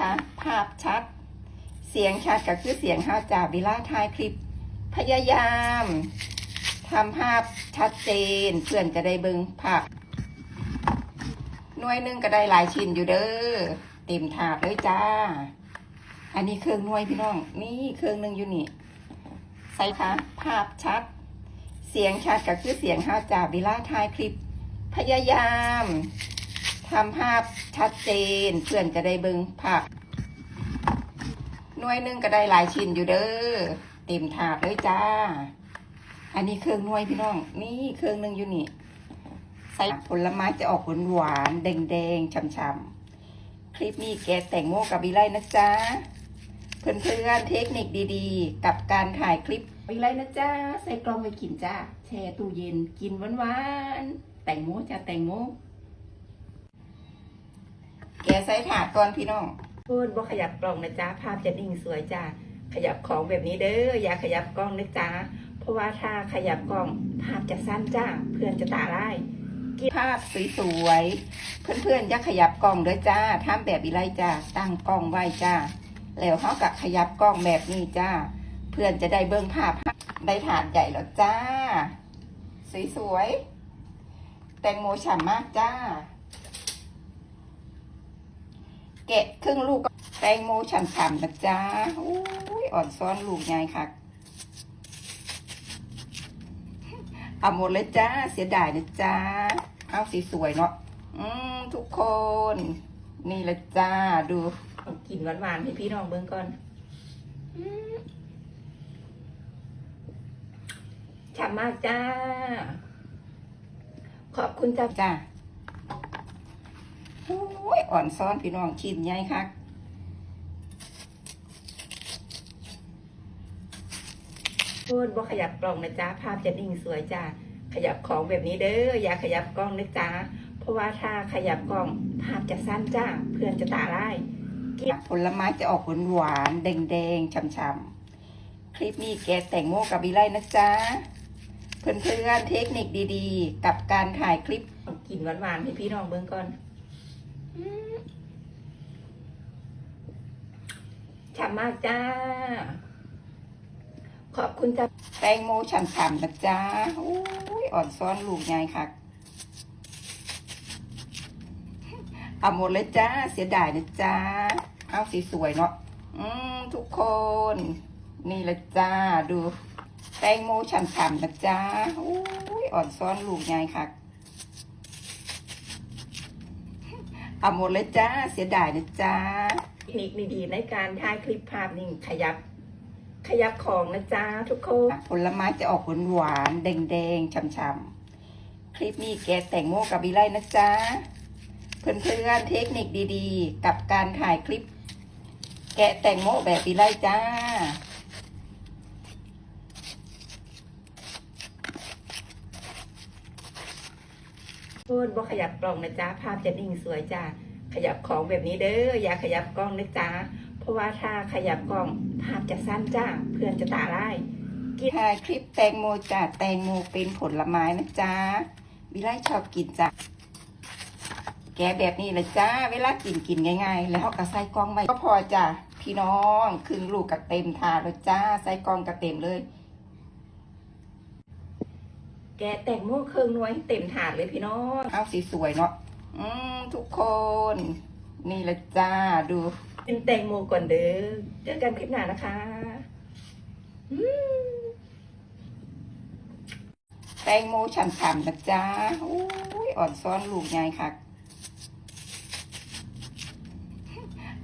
นะคะ ภาพชัด เสียงชัดก็คือเสียงฮาจากเวลาถ่ายคลิป พยายามทำภาพชัดเจน เพื่อนจะได้เบิ่งภาพหน่วยหนึงก็ได้หลายชิ้นอยู่เด้อเต็มถาดเลยจ้า อันนี้เครื่องหน่วยพี่น้อง นี่เครื่องหนึ่งอยู่นี่ใส่ค่ะภาพชัด เสียงชัดก็คือเสียงฮาจากเวลาถ่ายคลิป พยายาม ทำภาพชัดเจน เพื่อนจะได้เบิ่งภาพหน่วยนึงก็ได้หลายชิ้นอยู่เด้อเต็มถาดเลยจ้า อันนี้เครื่องหน่วยพี่น้อง นี่เครื่องนึ่งอยู่นี่ใส่ผลไม้จะออกหวานหวานๆแดงๆช่ำๆคลิปนี้แกะแต่งโมกับวิไลนะจ๊ะเพื่อนๆเทคนิคดีๆ กับการถ่ายคลิปวิไลนะจ๊ะใส่กล่องไปกินจ้าแช่ตู้เย็นกินหวานๆแต่งโมจ้าแต่งโม แกะใส่ถาดก่อนพี่น้องเพื่อนบ่ขยับกล่องนะจ๊ะภาพจะนิ่งสวยจ้าขยับของแบบนี้เด้ออย่าขยับกล้องนะจ๊ะเพราะว่าถ้าขยับกล้องภาพจะสั้นจ้าเพื่อนจะตาได้ายภาพสวยๆเพื่อนๆอย่าขยับกล้องเด้อจ้าทำแบบอีไรจ้าตั้งกล้องไว้จ้าแล้วเขากับขยับกล้องแบบนี้จ้าเพื่อนจะได้เบิ้งภาพได้ถาดใหญ่แล้วจ้า สวยๆแตงโมฉ่ำมากจ้า แกะครึ่งลูกก็แตงโมฉ่ำๆนะจ้าอุ้ยอ่อนซ้อนลูกใหญ่ค่ะเอาหมดเลยจ้า เสียดายนะจ้า เอาสีสวยเนาะอืมทุกคน นี่ละจ้าดูกินหวานๆให้พี่น้องเบิ่งก่อนอืมฉ่ำมากจ้า ขอบคุณจ้าจ้าโอ้ ยอ่อนซ้อนพี่น้องชิ้นใหญ่คักพูดว่าขยับกล่องนะจ๊ะภาพจะนิ่งสวยจ้าขยับของแบบนี้เด้ออย่าขยับกล้องนะจ๊ะเพราะว่าถ้าขยับกล้องภาพจะสั้นจ้าเพื่อนจะตาได้ายผลไม้จะออกหวานหวานๆแดงๆช่ำๆคลิปนี้แกะแต่งโมกับวิไลนะจ๊ะเพื่อนๆเทคนิคดีๆ กับการถ่ายคลิปกินหวานๆให้พี่น้องเบิ่งก่อนอืม ฉ่ำมากจ้า ขอบคุณจ้าแตงโมฉ่ำๆนะจ้าอุ้ยอ่อนซ้อนลูกใหญ่ค่ะเอาหมดเลยจ้า เสียดายนะจ้า เอาสีสวยเนาะอืมทุกคน นี่ละจ้าดู แตงโมฉ่ำๆนะจ้าอุ้ยอ่อนซ้อนลูกใหญ่ค่ะเอาหมดเลยจ้า เสียดายนะจ้า นิคดีๆในการถ่ายคลิปภาพนิ่งขยับ ขยับของนะจ๊ะทุกคนผลไม้จะออกหวานหวานๆแดงๆช่ำๆคลิปนี้แกะแต่งโมกับวิไลนะจ๊ะเพื่อนๆเทคนิคดีๆ กับการถ่ายคลิป แกะแต่งโมแบบวิไลจ้าพูดว่าขยับกล่องนะจ๊ะภาพจะนิ่งสวยจ้า ขยับของแบบนี้เด้ออย่าขยับกล้องนะจ๊ะเพราะว่าถ้าขยับกล้องภาพจะสั้นจ้าเพื่อนจะตาได้ายกินถ่ายคลิปแตงโมจ้าแตงโมเป็นผลไม้นะจ๊ะวิไลชอบกินจ้ะแกะแบบนี้เลยจ้า เวลากินกินง่ายๆ แล้วเขาก็ใส่กล่องไว้ก็พอจ้ะพี่น้องครึ่งลูกกับเต็มถาดเลยจ้าใส่กล่องกับเต็มเลย แกะแตงโมเครื่องหน่วยเต็มถาดเลยพี่น้อง เอาสีสวยเนาะ อืมทุกคน นี่ละจ้าดูกินแตงโมก่อนเด้อเจอกันคลิปหน้านะคะอืมแตงโมฉ่ำๆนะจ้าอุ้ยอ่อนซ้อนลูกใหญ่ค่ะ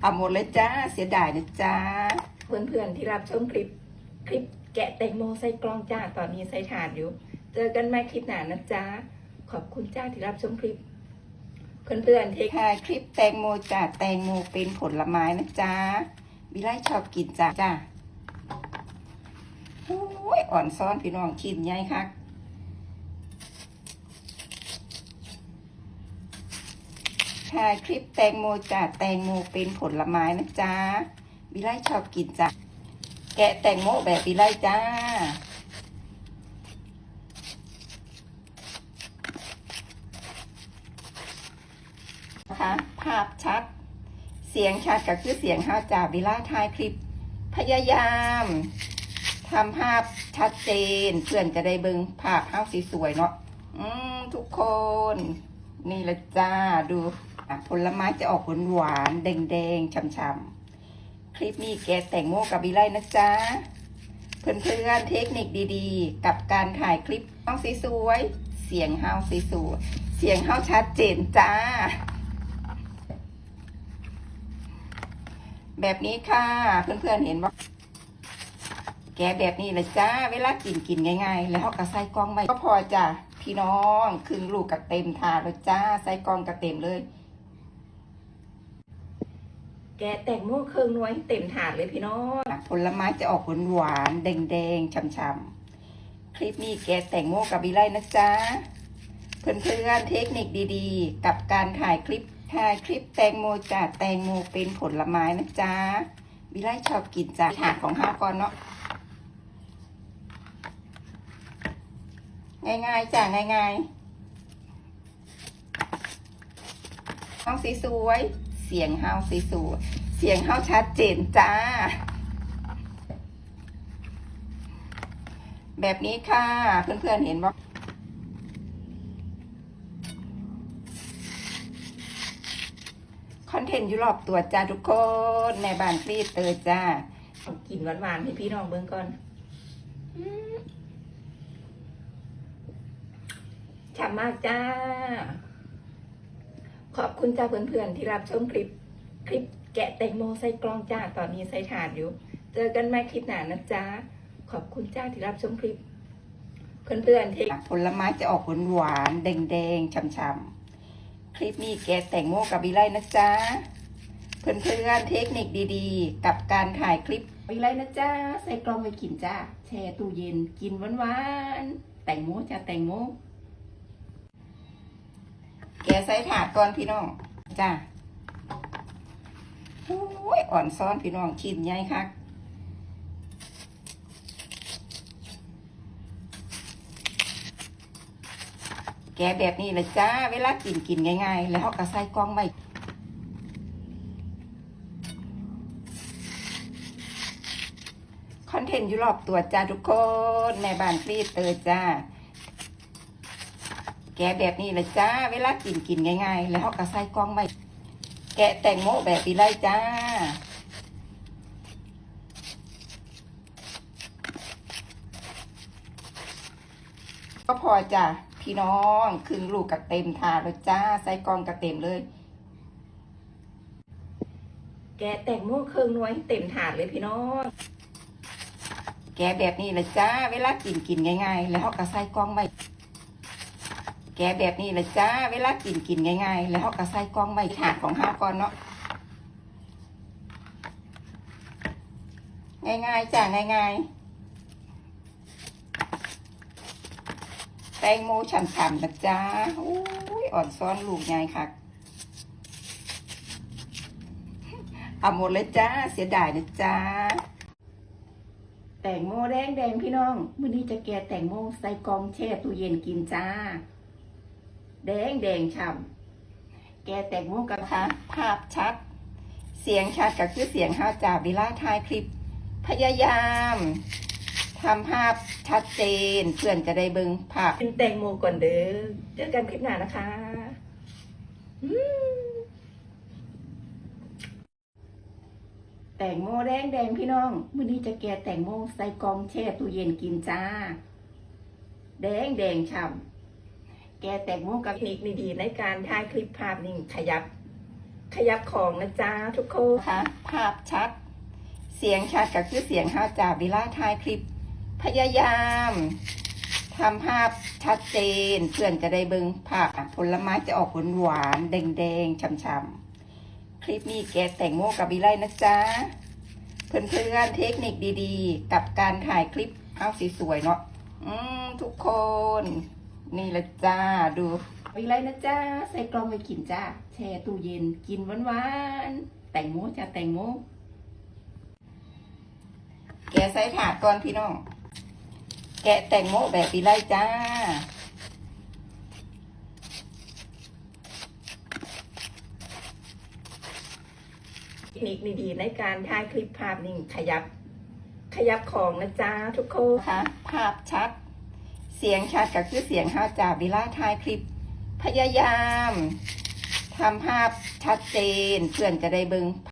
เอาหมดเลยจ้า เสียดายนะจ้า เพื่อนๆ ที่รับชมคลิป คลิปแกะแตงโมใส่กล้องจ้า ตอนนี้ใส่ถาดอยู่ เจอกันใหม่คลิปหน้านะจ๊ะขอบคุณจ้าที่รับชมคลิป เพื่อนๆเทคายคลิปแตงโมจ้าแตงโมเป็นผลไม้นะจ๊ะวิไลชอบกินจ้าจ้าโอ้ยอ่อนซ้อนพี่น้องชิ้นใหญ่คักถ่ายคลิปแตงโมจ้าแตงโมเป็นผลไม้นะจ๊ะวิไลชอบกินจ้าแกะแตงโมแบบวิไลจ้า นะคะภาพชัด เสียงชัดก็คือเสียงเฮาจาเวลาถ่ายคลิป พยายามทำภาพชัดเจน เพื่อนจะได้เบิ่งภาพเฮาสวยๆเนาะอืมทุกคน นี่ละจ้าดูอะผลไม้จะออกหวานๆแดงๆช่ำๆคลิปนี้แกแต่งโมกับวิไลนะจ๊ะเพื่อนๆเทคนิคดีๆ กับการถ่ายคลิปเฮาสวยๆเสียงเฮาสวยๆเสียงเฮาชัดเจนจ้า แบบนี้ค่ะ เพื่อนๆเห็นว่าแกะแบบนี้เลยจ้า เวลากินกินง่ายๆ แล้วก็ใส่กล่องไว้ก็พอจ้ะพี่น้องครึ่งลูกกับเต็มถาดแล้วจ้าใส่กล่องกับเต็มเลย แกะแตงโมเครื่องน้วยเต็มถาดเลยพี่น้องผลไม้จะออกหวานๆแดงๆช่ำๆคลิปนี้แกะแตงโมกับวิไลนะจ๊ะเพื่อนๆเทคนิคดีๆ กับการถ่ายคลิป ถ่ายคลิปแตงโมจ้ะแตงโมเป็นผลไม้นะจ๊ะวิไลชอบกินจ้ะถาดของห้าก่อนเนาะง่ายๆจ้ะง่ายๆห้องสีสวย เสียงเฮาสีสวยเสียงเฮาชัดเจนจ้า แบบนี้ค่ะเพื่อนๆเห็นว่า คอนเทนต์อยู่รอบตัวจ้าทุกคนในบ้านคลีเตอร์จ้ากินหวานๆให้พี่น้องเบิ่งก่อนอืมฉ่ำมากจ้า ขอบคุณจ้าเพื่อนๆ ที่รับชมคลิป คลิปแกะแตงโมใส่กล้องจ้า ตอนนี้ใส่ถาดอยู่ เจอกันใหม่คลิปหน้านะจ้า ขอบคุณจ้าที่รับชมคลิป เพื่อนๆที่ผลไม้จะออกหวานๆแดงๆช่ำๆ คลิปนี้แกะแตงโมกับวิไลนะจ้าเพื่อนๆเทคนิคดีๆ กับการถ่ายคลิปวิไลนะจ้าใส่กล้องไว้กินจ้าแช่ตู้เย็นกินหวานๆแตงโมจ้าแตงโมแกะใส่ถาดก่อนพี่น้องจ้าโอ้ยอ่อนซ้อนพี่น้องชิ้นใหญ่คัก แกะแบบนี้เลยจ้า เวลากินกินง่ายๆ แล้วก็ใส่กล่องไว้คอนเทนต์อยู่รอบตัวจ้าทุกคนในบ้านคลีเตอร์จ้า แกะแบบนี้เลยจ้า เวลากินกินง่ายๆ แล้วก็ใส่กล่องไว้แกะแตงโมแบบนี้เลยจ้าก็พอจ้ะ พี่น้องครึ่งลูกกับเต็มถาดแล้วจ้าใส่กล่องกับเต็มเลย แกะแตงโมเครื่องนวยเต็มถาดเลยพี่น้อง แกะแบบนี้เลยจ้า เวลากินกินง่าย ๆ แล้วเขาก็ใส่กล่องไว้แกะแบบนี้เลยจ้า เวลากินกินง่าย ๆ แล้วเขาก็ใส่กล่องใบถาดของห้าก่อนเนาะง่ายๆจ้าง่ายๆ แต งโมฉ่ำๆนะจ้าอุ้ยอ่อนซ้อนลูกใหญ่ค่ะเอาหมดเลยจ้า เสียดายนะจ้า แตงโมแดงแดงพี่น้องมื้อนี้จะแกะแตงโมใส่กองแช่ตู้เย็นกินจ้า แดงแดงฉ่ำแกแตงโมกันคะภาพชัด เสียงชัดก็คือเสียงห้าจ่าเวลาถ่ายคลิป พยายาม ทำภาพชัดเจน เพื่อนจะได้เบิ่งภาพเป็นแตงโมก่อนเด้อเจอกันคลิปหน้านะคะอืมแตงโมแดงแดงพี่น้องมื้อนี้จะแกะแตงโมใส่กล่องแช่ตู้เย็นกินจ้า แดงแดงฉ่ำแกแต่งโมกับเทคนิคดีๆในการถ่ายคลิปภาพนิ่งขยับ ขยับของนะจ๊ะทุกคนค่ะภาพชัด เสียงชัดก็คือเสียงห้าจ่าเวลาถ่ายคลิป พยายามทำภาพชัดเจน เพื่อนจะได้เบิ่งภาพผลไม้จะออกหวานแดงๆช่ำๆ คลิปนี้แกแต่งโมกับวิไลนะจ๊ะ เพื่อนๆเทคนิคดีๆ กับการถ่ายคลิปเฮาสวยๆเนาะอืมทุกคน นี่ละจ้าดูวิไลนะจ้าใส่กล่องไว้กินจ้า แช่ตู้เย็นกินหวานๆ แต่งโมจ้าแต่งโมแกใส่ถาดก่อนพี่น้อง แกะแตงโมแบบวิไลจ้าคนิคดีๆในการถ่ายคลิปภาพนิ่งขยับ ขยับของนะจ๊ะทุกคนค่ะภาพชัด เสียงชัดก็คือเสียงเฮาจากเวลาถ่ายคลิป พยายามทำภาพชัดเจนเพื่อนจะได้เบิง